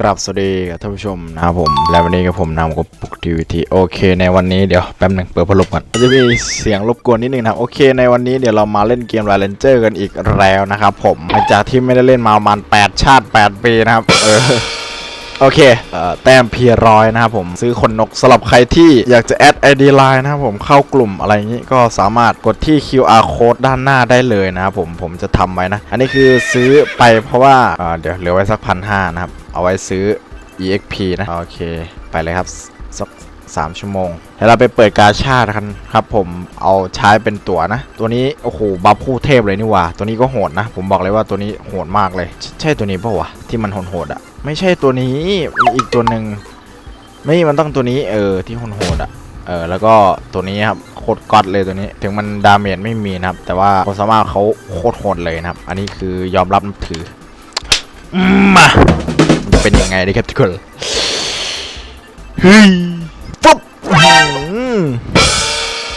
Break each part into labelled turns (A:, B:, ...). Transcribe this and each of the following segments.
A: กราบสวัสดีกับท่านผู้ชมนะครับผม และวันนี้กับผมนำกับปุกทีวีทีโอเค ในวันนี้เดี๋ยวแป๊บหนึ่งเปิดพัดลมก่อนจะมีเสียงรบกวนนิดนึงนะครับโอเค ในวันนี้เดี๋ยวเรามาเล่นเกมไรเลนเจอร์กันอีกแล้วนะครับผมหลังจากที่ไม่ได้เล่นมาประมาณ8ชาติ 8 ปีนะครับ เออ โอเคเออแต้มเพียร้อยนะครับผมซื้อคนนกสำหรับใครที่อยากจะแอด ID Line นะครับผมเข้ากลุ่มอะไรอย่างนี้ก็สามารถกดที่ QR code ด้านหน้าได้เลยนะครับผมผมจะทำไว้นะ อันนี้คือซื้อไปเพราะว่าเเดี๋ยวเหลือไว้สักพันห้านะครับ เอาไว้ซื้อ EXP นะ โอเค ไปเลยครับสัก สามชั่วโมงเดี๋ยวเราไปเปิดกาชาดกันครับ ผมเอาใช้เป็นตัวนะ ตัวนี้โอ้โหบัฟคู่เทพเลยนี่ว่า ตัวนี้ก็โหดนะ ผมบอกเลยว่าตัวนี้โหดมากเลย ใช่ตัวนี้ปะวะที่มันโหดๆอะไม่ใช่ตัวนี้มีอีกตัวหนึ่งไม่มันต้องตัวนี้เออที่โหดๆอะเออแล้วก็ตัวนี้ครับโคตรก๊อตเลยตัวนี้ ถึงมันดาเมจไม่มีนะครับ แต่ว่าความสามารถเขาโคตรโหดเลยนะครับ อันนี้คือยอมรับนับถือมาจะเป็นยังไงดีครับทุกคนเฮ้ย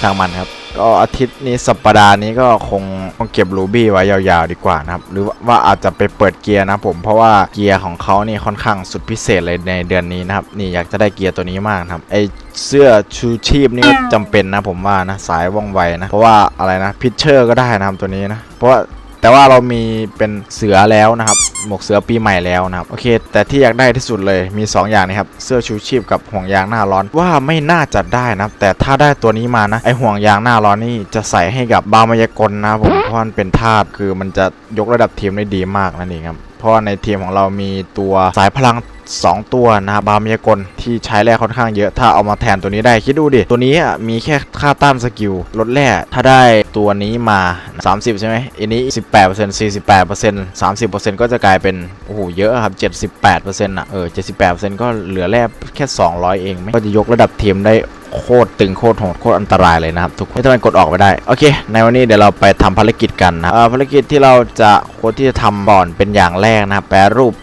A: ช่างมันครับก็อาทิตย์นี้สัปดาห์นี้ก็คงต้องเก็บรูบี้ไว้ยาวๆดีกว่านะครับ หรือว่าอาจจะไปเปิดเกียร์นะผมเพราะว่าเกียร์ของเขานี่ค่อนข้างสุดพิเศษเลยในเดือนนี้นะครับ นี่อยากจะได้เกียร์ตัวนี้มากครับไอเสื้อชูชีพนี่ก็จำเป็นนะผมว่านะสายว่องไวนะ เพราะว่าอะไรนะพิชเชอร์ก็ได้นะครับตัวนี้นะ เพราะว่า แต่ว่าเรามีเป็นเสือแล้วนะครับ หมวกเสือปีใหม่แล้วนะครับ โอเค แต่ที่อยากได้ที่สุดเลยมี 2 อย่างนะครับ เสื้อชูชีพกับห่วงยางหน้าร้อน ว่าไม่น่าจะได้นะครับ แต่ถ้าได้ตัวนี้มานะ ไอห่วงยางหน้าร้อนนี่จะใส่ให้กับบามายากลนะผมเพราะมันเป็นธาตุ คือมันจะยกระดับทีมได้ดีมากนั่นเองครับ เพราะในทีมของเรามีตัวสายพลัง 2 ตัวนะครับบามายากลที่ใช้แร่ค่อนข้างเยอะถ้าเอามาแทนตัวนี้ได้คิดดูดิ ตัวนี้มีแค่ค่าต้านสกิลลดแร่ถ้าได้ตัวนี้มา 30 ใช่ไหมอันนี้ 18% 48% 30%ก็จะกลายเป็น โอ้โห เยอะครับ 78%อะเออ 78%ก็เหลือแร่แค่ 200 เองไม่ก็จะยกระดับทีมได้โคตรตึงโคตรโหดโคตรอันตรายเลยนะครับ ทุกคนไม่ต้องไปกดออกไปได้ โอเค ในวันนี้เดี๋ยวเราไปทำภารกิจกันนะภารกิจที่เราจะควรที่จะทำก่อนเป็นอย่างแรกนะครับแปรรูป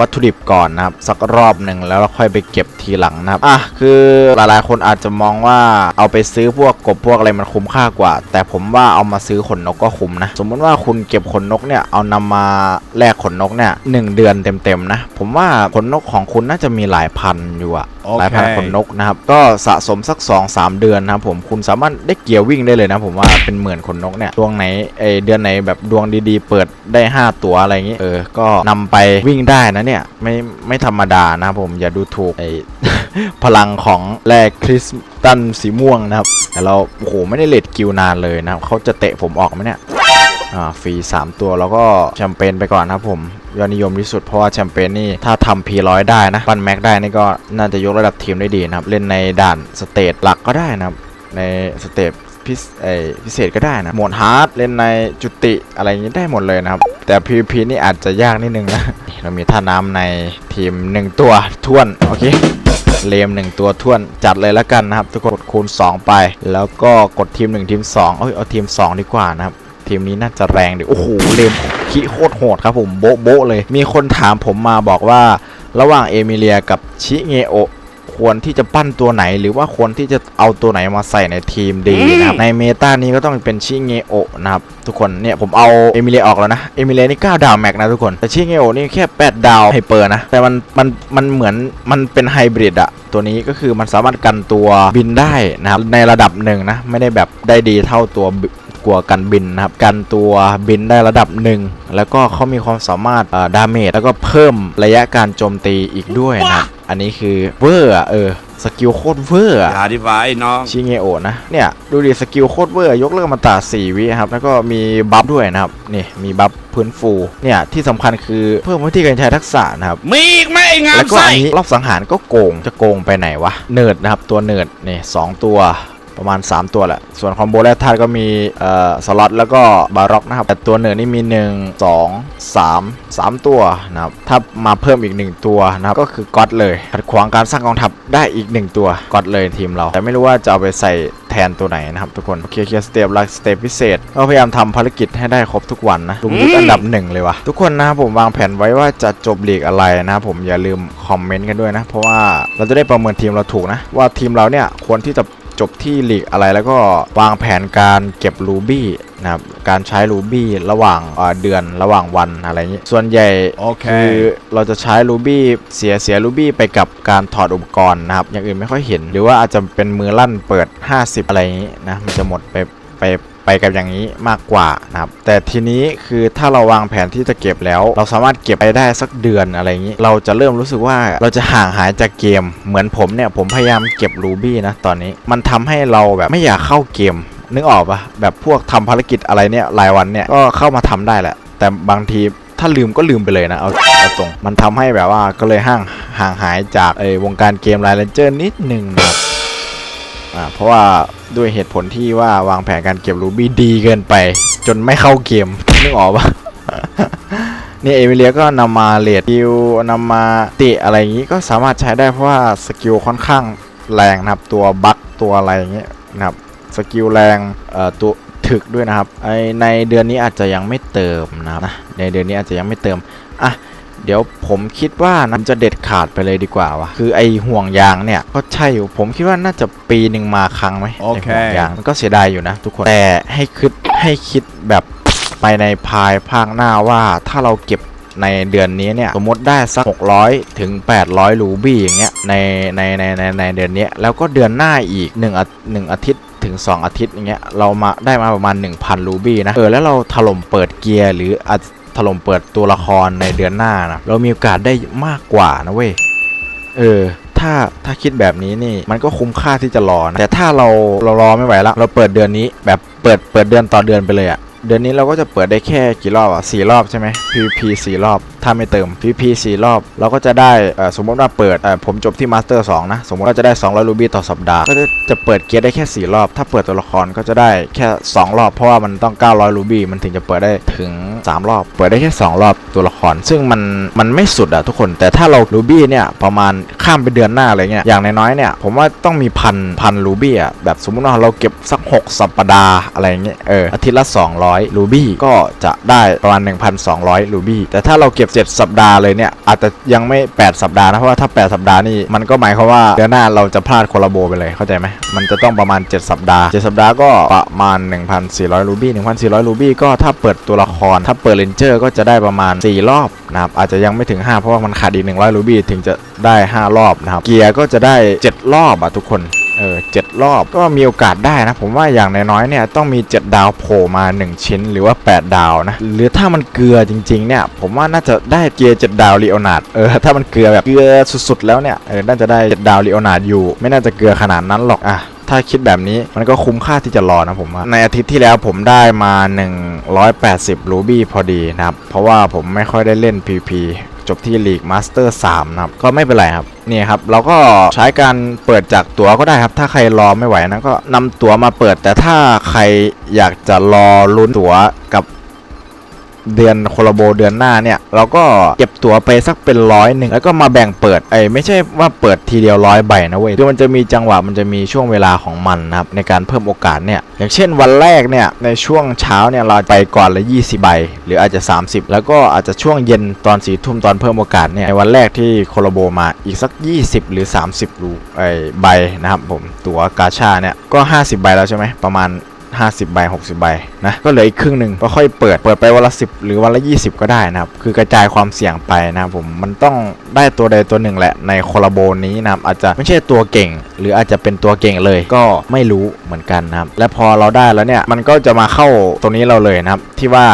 A: วัตถุดิบก่อนนะครับ สักรอบหนึ่งแล้วเราค่อยไปเก็บทีหลังนะครับอะคือหลายๆ คนอาจจะมองว่าเอาไปซื้อพวกกบพวกอะไรมันคุ้มค่ากว่า แต่ผมว่าเอามาซื้อขนนกก็คุ้มนะ สมมติว่าคุณเก็บขนนกเนี่ยเอานำมาแลกขนนกเนี่ยหนึ่งเดือนเต็มๆนะ ผมว่าขนนกของคุณน่าจะมีหลายพันอยู่อะ
B: โอเค
A: หลายพันขนนกนะครับ ก็สะสมสัก 2 3 เดือนนะครับผมคุณสามารถได้เกียร์วิ่งได้เลยนะ ผมว่าเป็นหมื่นขนนกเนี่ยดวงไหนเอยเดือนไหนแบบดวงดีๆ เปิดได้ 5 ตัวอะไรอย่างงี้เออก็นำไปวิ่งได้นะเนี่ย ไม่ไม่ธรรมดานะครับผมอย่าดูถูกไอพลังของแร่คริสตันสีม่วงนะครับ แต่เราโอ้โหไม่ได้เลดกิวนานเลยนะครับเขาจะเตะผมออกไหมเนี่ยอ่าฟรี 3 ตัวแล้วก็แชมเปญไปก่อนนะครับผมยอดนิยมที่สุดเพราะว่าแชมเปญนี่ถ้าทำ P100 ได้นะปันแม็กได้นี่ก็น่าจะยกระดับทีมได้ดีนะครับ เล่นในด่านสเตจหลักก็ได้นะครับ ในสเตจพิเศษเอ่อพิเศษก็ได้นะโหมดฮาร์ดเล่นในจุติอะไรอย่างนี้ได้หมดเลยนะครับ แต่ PVP นี่อาจจะยากนิดนึงนะ เรามีท่าน้ำในทีม 1 ตัวท่วนโอเคเลมหนึ่งตัวท่วนจัดเลยแล้วกันนะครับ ทุกคนกดคูณ 2 ไป แล้วก็กดทีม 1 ทีม 2 เอ้ยเอาทีม 2 ดีกว่านะครับ ทีมนี้น่าจะแรงดิโอ้โหเลมขี้โคตรโหดครับผมโบ๊ะโบ๊ะเลย มีคนถามผมมาบอกว่าระหว่างเอมิเลียกับชิเงโอ ควรที่จะปั้นตัวไหน หรือว่าควรที่จะเอาตัวไหนมาใส่ในทีมดีนะครับในเมตานี้ก็ต้องเป็นชิเงโอะนะครับทุกคนเนี่ยผมเอาเอมิเลียออกแล้วนะเอมิเลียนี่9ดาวแม็กนะทุกคนแต่ชิเงโอะนี่แค่ 8 ดาวไฮเปอร์นะแต่มันมันมันเหมือนมันเป็นไฮบริดอะตัวนี้ก็คือมันสามารถกันตัวบินได้นะครับในระดับหนึ่งนะไม่ได้แบบได้ดีเท่าตัวบิ กลัวกันบินนะครับกันตัวบินได้ระดับหนึ่งแล้วก็เขามีความสามารถเอ่อดาเมจแล้วก็เพิ่มระยะการโจมตีอีกด้วยนะครับอันนี้คือเวอร์อะเออสกิลโคตรเวอร์อะ
B: อย่าดีไว้น้อง
A: ชิเงโอะนะ เนี่ย ดูดิสกิลโคตรเวอร์ ยกเลิกมาตรา4วิครับ แล้วก็มีบัฟด้วยนะครับ นี่มีบัฟพื้นฟู เนี่ย ที่สำคัญคือเพิ่มวิธีการใช้ทักษะนะครับ
B: มีอีกไหมไอ้งา
A: แล้
B: ม
A: วก็
B: ไส้
A: อันนี้รอบสังหารก็โกงจะโกงไปไหนวะ เนิร์ดนะครับ ตัวเนิร์ดนี่สองตัว ประมาณ 3 ตัวแหละ ส่วนคอมโบแรกธาตุก็มีเอ่อสล็อตแล้วก็บาร็อกนะครับแต่ตัวเหนิร์ดนี่มี 1 2 3 3 ตัวนะครับถ้ามาเพิ่มอีก 1 ตัวนะครับก็คือก๊อตเลยขัดขวางการสร้างกองทัพได้อีก 1 ตัวก๊อตเลยทีมเรา แต่ไม่รู้ว่าจะเอาไปใส่แทนตัวไหนนะครับทุกคนเคเคลียร์สเตปลักสเตปพิเศษก็พยายามทำภารกิจให้ได้ครบทุกวันนะลุงยุทธอันดับหนึ่งเลยวะทุกคนนะผมวางแผนไว้ว่าจะจบลีกอะไรนะผมอย่าลืมคอมเมนต์กันด้วยนะ เพราะว่าเราจะได้ประเมินทีมเราถูกนะ ว่าทีมเราเนี่ยควรที่จะ จจบที่ลีกอะไรแล้วก็วางแผนการเก็บรูบี้นะครับการใช้รูบี้ระหว่างเอ่อเดือนระหว่างวันอะไรอย่างนี้ ส่วนใหญ่
B: โอเค
A: คือเราจะใช้รูบี้เสียเสียรูบี้ไปกับการถอดอุปกรณ์นะครับ อย่างอื่นไม่ค่อยเห็น หรือว่าอาจจะเป็นมือลั่นเปิด 50 อะไรอย่างนี้นะมันจะหมดไปไป ไปกับอย่างนี้มากกว่านะครับแต่ทีนี้คือถ้าเราวางแผนที่จะเก็บแล้ว เราสามารถเก็บไปได้สักเดือนอะไรอย่างนี้ เราจะเริ่มรู้สึกว่าเราจะห่างหายจากเกม เหมือนผมเนี่ยผมพยายามเก็บรูบี้นะตอนนี้มันทำให้เราแบบไม่อยากเข้าเกมนึกออกปะแบบพวกทำภารกิจอะไรเนี่ยรายวันเนี่ยก็เข้ามาทำได้แหละ แต่บางทีถ้าลืมก็ลืมไปเลยนะเอาเอาตรงมันทำให้แบบว่าก็เลยห่างห่างหายจากไอ้วงการเกมไลน์เลนเจอร์นิดหนึ่งนะครับ เพราะว่าด้วยเหตุผลที่ว่าวางแผนการเก็บรูบี้ดีเกินไป จนไม่เข้าเกมนึกออกปะนี่เอมิเลียก็นำมาเลดดิวนำมาติอะไรอย่างนี้ก็สามารถใช้ได้เพราะว่าสกิลค่อนข้างแรงนะครับ ตัวบัคตัวอะไรอย่างเงี้ยนะครับสกิลแรงเอ่อตัวถึกด้วยนะครับไอในเดือนนี้อาจจะยังไม่เติมนะครับนะในเดือนนี้อาจจะยังไม่เติมอะ เดี๋ยวผมคิดว่านะมันจะเด็ดขาดไปเลยดีกว่าวะคือไอห่วงยางเนี่ยก็ใช่อยู่ผมคิดว่าน่าจะปีหนึ่งมาครั้งไหม
B: โอเค
A: ไห่วงยางมันก็เสียดายอยู่นะ ทุกคนแต่ให้คิดให้คิดแบบไปในภายภาคหน้าว่าถ้าเราเก็บในเดือนนี้เนี่ยสมมติได้สัก 600 ถึง 800 รูบี้อย่างเงี้ยในในในในในเดือนนี้แล้วก็เดือนหน้าอีก1อาหนึ่งอาทิตย์ถึง 2 อาทิตย์อย่างเงี้ยเรามาได้มาประมาณ 1,000 รูบี้นะเออแล้วเราถล่มเปิดเกียร์หรืออาจ ถล่มเปิดตัวละครในเดือนหน้านะเรามีโอกาสได้มากกว่านะเว้ยเออ ถ้าถ้าคิดแบบนี้นี่มันก็คุ้มค่าที่จะรอนะแต่ถ้าเราเรารอไม่ไหวละเราเปิดเดือนนี้แบบเปิดเปิดเดือนต่อเดือนไปเลยอะ เดือนนี้เราก็จะเปิดได้แค่กี่รอบอะสี่รอบใช่ไหม PVP สี่รอบ ถ้าไม่เติม PVP สี่รอบ เราก็จะได้สมมติว่าเปิดผมจบที่ Master 2นะ สมมติว่าจะได้ 200รูบี้ต่อสัปดาห์ ก็จะจะเปิดเกียร์ได้แค่ 4 รอบ ถ้าเปิดตัวละครก็จะได้แค่ 2 รอบ เพราะว่ามันต้อง 900รูบี้มันถึงจะเปิดได้ถึง 3 รอบ เปิดได้แค่ 2 รอบตัวละคร ซึ่งมันมันไม่สุดอะทุกคน แต่ถ้าเรารูบี้เนี่ยประมาณข้ามไปเดือนหน้าอะไรเงี้ย อย่างน้อยๆเนี่ยผมว่าต้องมีพันพันรูบี้อะแบบสมมติว่าเราเก็บสัก 6 สัปดาห์อะไรเงี้ย เอออาทิตย์ละ 200รูบี้ก็จะได้ประมาณ 1,200รูบี้แต่ถ้าเราเก็บ 7 สัปดาห์เลยเนี่ย อาจจะยังไม่ 8 สัปดาห์นะ เพราะว่าถ้า 8 สัปดาห์นี่มันก็หมายความว่าเดือนหน้าเราจะพลาดโคลาโบไปเลยเข้าใจไหมมันจะต้องประมาณ 7 สัปดาห์ 7 สัปดาห์ก็ประมาณ 1,400รูบี้1,400รูบี้ก็ถ้าเปิดตัวละคร ถ้าเปิดเลนเจอร์ก็จะได้ประมาณ 4 รอบนะครับอาจจะยังไม่ถึง 5 เพราะว่ามันขาดอีก100รูบี้ถึงจะได้ 5 รอบนะครับเกียร์ก็จะได้ 7 รอบอะทุกคน ออเจ็ดรอบก็มีโอกาสได้นะ ผมว่าอย่างน้อยๆเนี่ยต้องมี 7 ดาวโผล่มา 1 ชิ้นหรือว่า 8 ดาวนะ หรือถ้ามันเกลือจริงๆเนี่ยผมว่าน่าจะได้เกียร์7ดาวลีโอนาร์ดเออถ้ามันเกลือแบบเกลือสุดๆแล้วเนี่ยเออน่าจะได้7ดาวลีโอนาร์ดอยู่ ไม่น่าจะเกลือขนาดนั้นหรอกอะถ้าคิดแบบนี้มันก็คุ้มค่าที่จะรอนะผมว่าในอาทิตย์ที่แล้วผมได้มา 180 รูบี้พอดีนะครับ เพราะว่าผมไม่ค่อยได้เล่น PP จบที่ลีกมาสเตอร์3นะครับก็ไม่เป็นไรครับนี่ครับเราก็ใช้การเปิดจากตั๋วก็ได้ครับ ถ้าใครรอไม่ไหวนะก็นำตั๋วมาเปิด แต่ถ้าใครอยากจะรอลุ้นตั๋วกับ เดือนโคลโบเดือนหน้าเนี่ย เราก็เก็บตั๋วไปสักเป็นร้อยหนึ่งแล้วก็มาแบ่งเปิดไอ้ไม่ใช่ว่าเปิดทีเดียวร้อยใบนะเว้ยคือมันจะมีจังหวะมันจะมีช่วงเวลาของมันนะครับในการเพิ่มโอกาสเนี่ยอย่างเช่นวันแรกเนี่ยในช่วงเช้าเนี่ยเราไปก่อนละ20ใบหรืออาจจะ 30 แล้วก็อาจจะช่วงเย็นตอนสี่ทุ่มตอนเพิ่มโอกาสเนี่ยในวันแรกที่โคลโบมาอีกสัก 20 หรือ 30รูไอ้ใบนะครับผมตั๋วกาชาเนี่ยก็ 50 ใบแล้วใช่ไหมประมาณ 50ใบ60ใบนะก็เหลืออีกครึ่งหนึ่งก็ค่อยเปิดเปิดไปวันละ 10 หรือวันละ 20 ก็ได้นะครับ คือกระจายความเสี่ยงไปนะครับผมมันต้องได้ตัวใดตัวหนึ่งแหละในโคลาโบนี้นะครับอาจจะไม่ใช่ตัวเก่ง หรืออาจจะเป็นตัวเก่งเลยก็ไม่รู้เหมือนกันนะครับ และพอเราได้แล้วเนี่ยมันก็จะมาเข้าตรงนี้เราเลยนะครับ ที่ว่า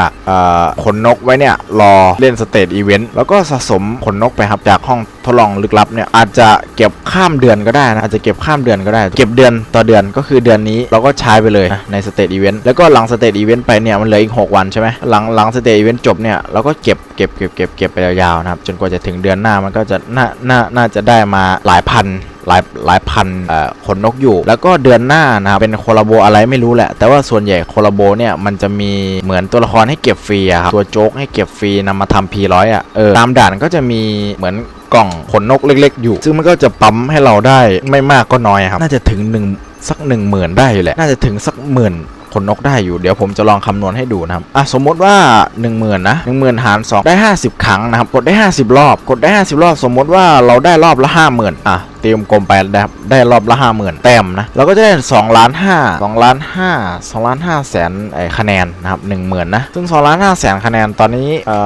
A: ขนนกไว้เนี่ยรอเล่นสเตจอีเวนต์แล้วก็สะสมขนนกไปครับจากห้องทดลองลึกลับเนี่ยอาจจะเก็บข้ามเดือนก็ได้นะอาจจะเก็บข้ามเดือนก็ได้ เก็บเดือนต่อเดือนก็คือเดือนนี้เราก็ใช้ไปเลยนะในสสเตจอีเวนต์แล้วก็หลังสเตจอีเวนต์ไปเนี่ยมันเหลืออีก 6 วันใช่ไหมหลังหลังสเตจอีเวนต์จบเนี่ยเราก็เก็บเก็บเก็บเก็บเก็บไปยาวๆนะครับจนกว่าจะถึงเดือนหน้ามันก็จะน่าน่าน่าจะได้มาหลายพันหลายหลายพันเอ่อขนนกอยู่ แล้วก็เดือนหน้านะครับเป็นโคลาโบอะไรไม่รู้แหละ แต่ว่าส่วนใหญ่โคลาโบเนี่ยมันจะมีเหมือนตัวละครให้เก็บฟรีอะครับตัวโจ๊กให้เก็บฟรีนำมาทำพีร้อยอะเออตามด่านก็จะมีเหมือนกล่องขนนกเล็ก ๆ อยู่ ซึ่งมันก็จะปั๊มให้เราได้ไม่มากก็น้อยครับ น่าจะถึงหนึ่ง สักหนึ่งหมื่นได้อยู่แหละ น่าจะถึงสักหมื่นขนนกได้อยู่ เดี๋ยวผมจะลองคำนวณให้ดูนะครับ อะสมมติว่า 1 0,000 นะ 10,000 หาร 2 ได้ 50 ครั้งนะครับ กดได้ 50 รอบ กดได้ 50 รอบ สมมติว่าเราได้รอบละ 50,000 อะตีมกลมไปนะครับได้รอบละ 50,000 แต้มนะ เราก็จะได้2ล้าน5 2ล้าน5 2ล้าน5แสนไอคะแนนนะครับ10,000 นะ ซึ่ง2ล้าน5แสนคะแนนตอนนี้เอ่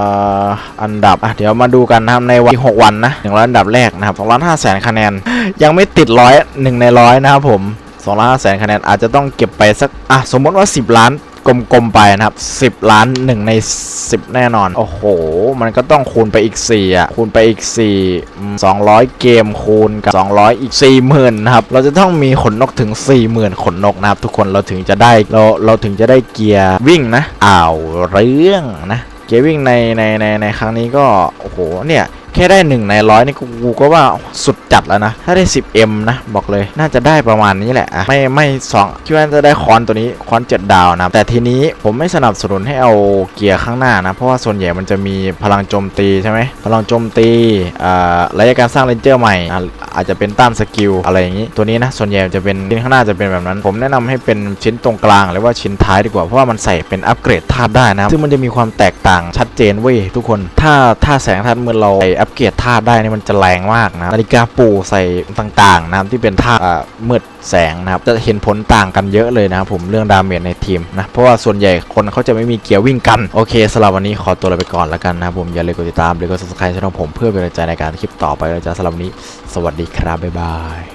A: ออันดับอะเดี๋ยวมาดูกันนะครับในวันที่6วันนะ100อันดับแรกนะครับ2ล้าน5แสนคะแนน ยังไม่ติดร้อยหนึ่งในร้อยนะครับผม 2ล้าน5แสนคะแนนอาจจะต้องเก็บไปสักอะสมมติว่า 10 ล้านกลมๆไปนะครับ 10 ล้าน 1 ใน 10 แน่นอน โอ้โห มันก็ต้องคูณไปอีก 4 อะ คูณไปอีก4อืม200 เกมคูณกับ 200 อีก 40,000นะครับ เราจะต้องมีขนนกถึง 40,000 ขนนกนะครับ ทุกคนเราถึงจะได้เราเราถึงจะได้เกียร์วิ่งนะอ้าวเรื่องนะ เกียร์วิ่งในในในในครั้งนี้ก็ โอ้โหเนี่ย แค่ได้หนึ่งในร้อยนี่กูก็ว่าสุดจัดแล้วนะ ถ้าได้ 10M นะ บอกเลยน่าจะได้ประมาณนี้แหละอะไม่ไม่สองคิดว่าจะได้คอนตัวนี้คอนเจ็ดดาวนะ แต่ทีนี้ผมไม่สนับสนุนให้เอาเกียร์ข้างหน้านะ เพราะว่าส่วนใหญ่มันจะมีพลังโจมตีใช่ไหมพลังโจมตีอ่าระยะการสร้างเลนเจอร์ใหม่อาจจะเป็นต้านสกิลอะไรอย่างนี้ ตัวนี้นะส่วนใหญ่จะเป็นชิ้นข้างหน้าจะเป็นแบบนั้น ผมแนะนำให้เป็นชิ้นตรงกลางหรือว่าชิ้นท้ายดีกว่าเพราะว่ามันใส่เป็นอัปเกรดธาตุได้นะซึ่งมันจะมีความแตกต่างชัดเจนเว้ยทุกคนถ้าถ้าแสงธาตุเมื่อเราใส่อัปเกรดธาตุได้นี่มันจะแรงมากนะนาฬิกาปูใส่ต่างๆนะครับที่เป็นธาตุอ่ามืดแสงนะครับจะเห็นผลต่างกันเยอะเลยนะครับผมเรื่องดาเมจในทีมนะเพราะว่าส่วนใหญ่คนเขาจะไม่มีเกียร์วิ่งกัน โอเคสำหรับวันนี้ขอตัวลาไปก่อนแล้วกันนะครับผมอย่าลืมกดติดตามหรือกด subscribe ช่องผมเพื่อเป็นกำลังใจในการคลิปต่อไปนะจ๊ะสำหรับวันนี้ สวัสดีครับบ๊ายบาย